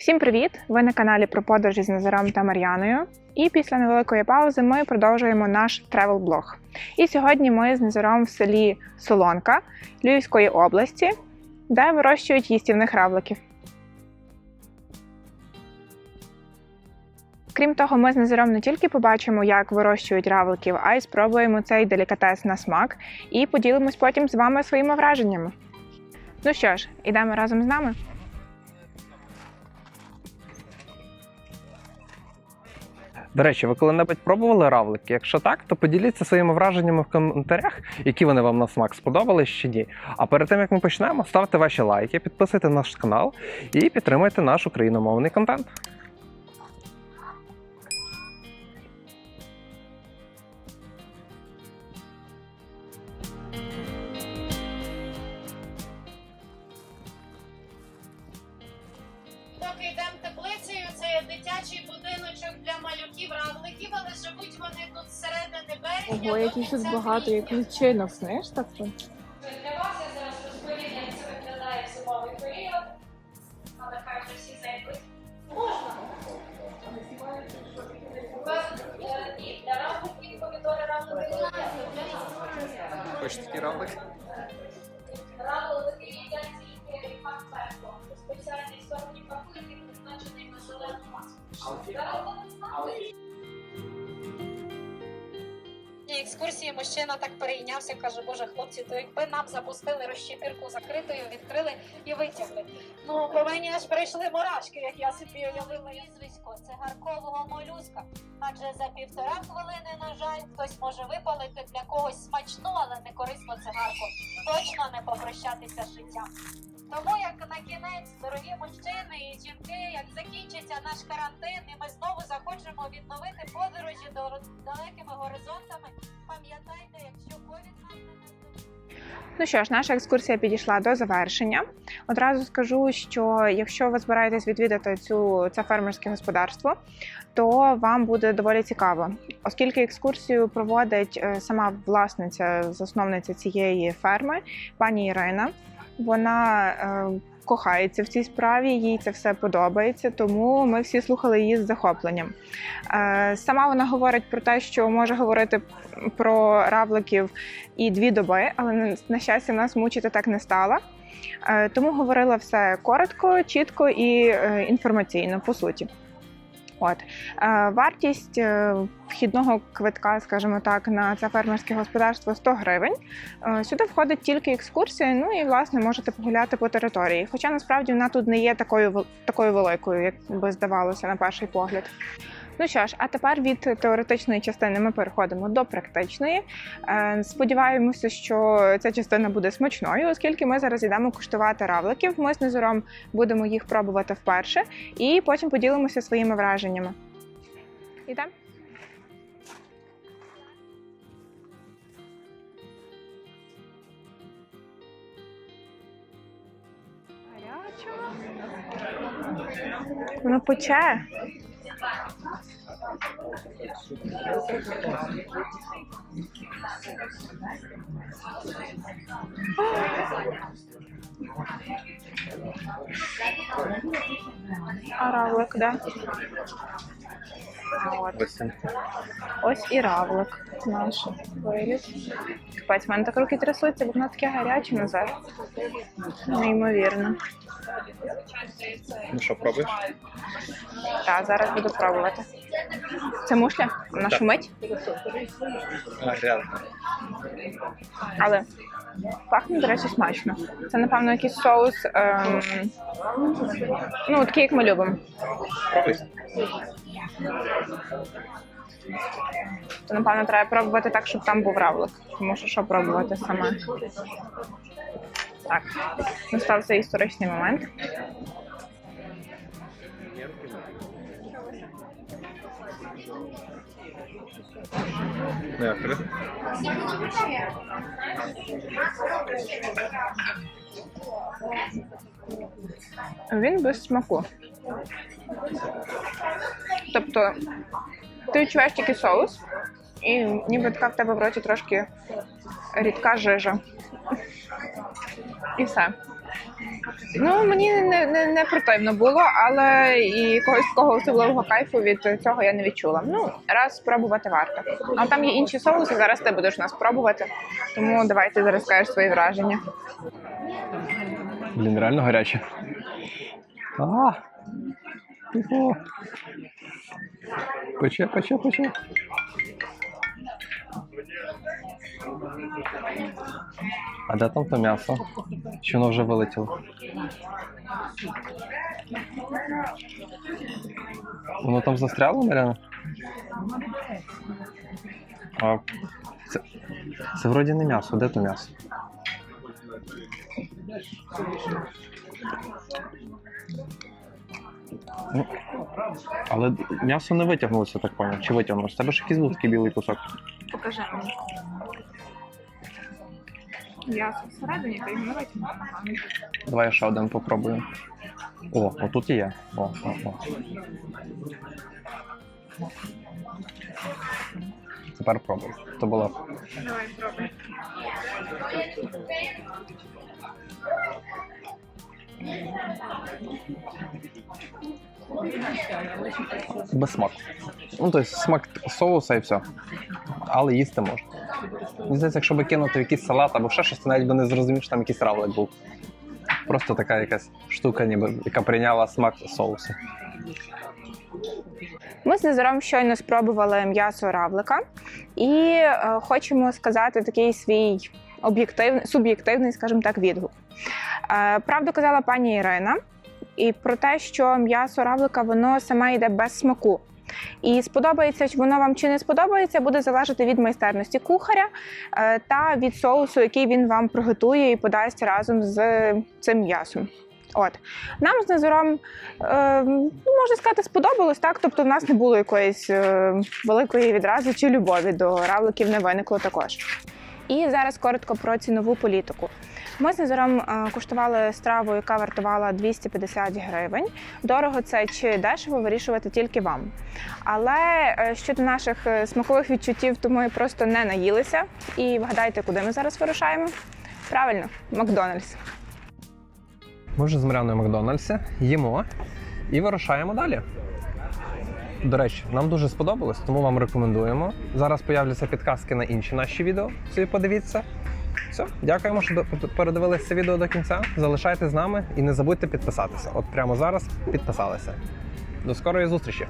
Всім привіт! Ви на каналі про подорожі з Назаром та Мар'яною. І після невеликої паузи ми продовжуємо наш тревел-блог. І сьогодні ми з Назаром в селі Солонка Львівської області, де вирощують їстівних равликів. Крім того, ми з Назаром не тільки побачимо, як вирощують равликів, а й спробуємо цей делікатес на смак і поділимось потім з вами своїми враженнями. Ну що ж, ідемо разом з нами. До речі, ви коли-небудь пробували равлики? Якщо так, то поділіться своїми враженнями в коментарях, які вони вам на смак сподобались чи ні. А перед тим як ми почнемо, ставте ваші лайки, підписуйте наш канал і підтримуйте наш україномовний контент. Поки йдемо теплицею, це є дитячий будиночок для малюків равликів, але живуть вони тут зсередини березня. Ого, яких тут багато, як личинок, знаєш, так? Для вас я зараз розповім, як це виглядає в зимовий період. Але хай вже всі зайдуть. Можна. Е, для равликів помідори равлики. Хочете такий равлик? Маску. Екскурсії мужчина так перейнявся, каже, боже, хлопці, то якби нам запустили розщепірку закритою, відкрили і витягли. Ну, по мені аж прийшли мурашки, як я собі уявила прізвисько цигаркового молюска. Адже за півтора хвилини, на жаль, хтось може випалити для когось смачну, але не корисну цигарку. Точно не попрощатися з життям. Тому як на кінець, дорогі мужчини і жінки, як закінчиться наш карантин, і ми знову захочемо відновити подорожі до далекими горизонтами. Пам'ятайте, якщо ковід нам не. Ну що ж, наша екскурсія підійшла до завершення. Одразу скажу, що якщо ви збираєтесь відвідати цю це фермерське господарство, то вам буде доволі цікаво, оскільки екскурсію проводить е, сама власниця, засновниця цієї ферми, пані Ірина. Вона е, кохається в цій справі, їй це все подобається, тому ми всі слухали її з захопленням. Е, сама вона говорить про те, що може говорити про равликів і дві доби, але на- щастя нас мучити так не стала. Е, Тому говорила все коротко, чітко і е, інформаційно, по суті. От Е, вартість е, вхідного квитка, скажімо так, на це фермерське господарство 100 гривень. Е, Сюди входить тільки екскурсія, ну і власне можете погуляти по території. Хоча насправді вона тут не є такою такою великою, як би здавалося на перший погляд. Ну що ж, а тепер від теоретичної частини ми переходимо до практичної. Е, Сподіваємося, що ця частина буде смачною, оскільки ми зараз йдемо куштувати равликів. Ми з Незором будемо їх пробувати вперше і потім поділимося своїми враженнями. Ідемо? Воно пече. А равлик, да? От. Ось і равлик наш виліз. Капець, в мене так руки трясуться, бо воно таке гаряче назад. Неймовірно. Ну що, пробуєш? Так, зараз буду пробувати. Це мушля? Вона шумить, грязно. але пахне, до речі, смачно. Це, напевно, якийсь соус. Ем... Ну, такий, як ми любимо. Пробуй. То, напевно, треба пробувати так, щоб там був равлик. Тому що що пробувати саме. Так, настався історичний момент. Він без смаку. Тобто, ти відчуваєш тільки соус, і ніби така в тебе в роті трошки рідка жижа. І все. Ну мені не, не, не противно було, але і якогось такого особливого кайфу від цього я не відчула. Ну, раз спробувати варто. А там є інші соуси, зараз ти будеш нас пробувати. Тому давай ти зараз скажеш свої враження. Блін, реально гаряче. А, тихо. Пече, пече, пече. А де там то м'ясо? Чи воно вже вилетіло? Воно там застряло, Маряна? А, це, це вроді не м'ясо, де то м'ясо? Ну, але м'ясо не витягнулося, так поняв. Чи витягнулося? Тебе ж якийсь був такий білий кусок. Покажи мені. М'ясо всередині, ти його не витягнув. Давай я ще один попробую. О, отут і є. О, о, о. Тепер пробуй. То було. Давай спробуй. Без смаку. Ну, тобто смак соуса і все. Але їсти можна. Мені здається, якщо би кинути якийсь салат або ще щось, то навіть би не зрозумів, що там якийсь равлик був. Просто така якась штука, ніби, яка прийняла смак соусу. Ми з Назаром щойно спробували м'ясо равлика і е, хочемо сказати такий свій об'єктивний, суб'єктивний, скажімо так, відгук. Е, правду казала пані Ірина, і про те, що м'ясо равлика воно саме йде без смаку. І сподобається воно вам чи не сподобається, буде залежати від майстерності кухаря е, та від соусу, який він вам приготує і подасть разом з цим м'ясом. От нам з Назаром е, ну, можна сказати, сподобалось так. Тобто, в нас не було якоїсь е, великої відрази чи любові до равликів не виникло також. І зараз коротко про цінову політику. Ми з Назаром е, куштували страву, яка вартувала 250 гривень. Дорого це чи дешево вирішувати тільки вам. Але е, щодо наших е, смакових відчуттів, то ми просто не наїлися. І вгадайте, куди ми зараз вирушаємо? Правильно, Макдональдс. Ми вже з Маряною Макдональдсі їмо і вирушаємо далі. До речі, нам дуже сподобалось, тому вам рекомендуємо. Зараз появляться підказки на інші наші відео. Собі подивіться. Все, дякуємо, що передивилися це відео до кінця. Залишайтесь з нами і не забудьте підписатися. От прямо зараз підписалися. До скорої зустрічі!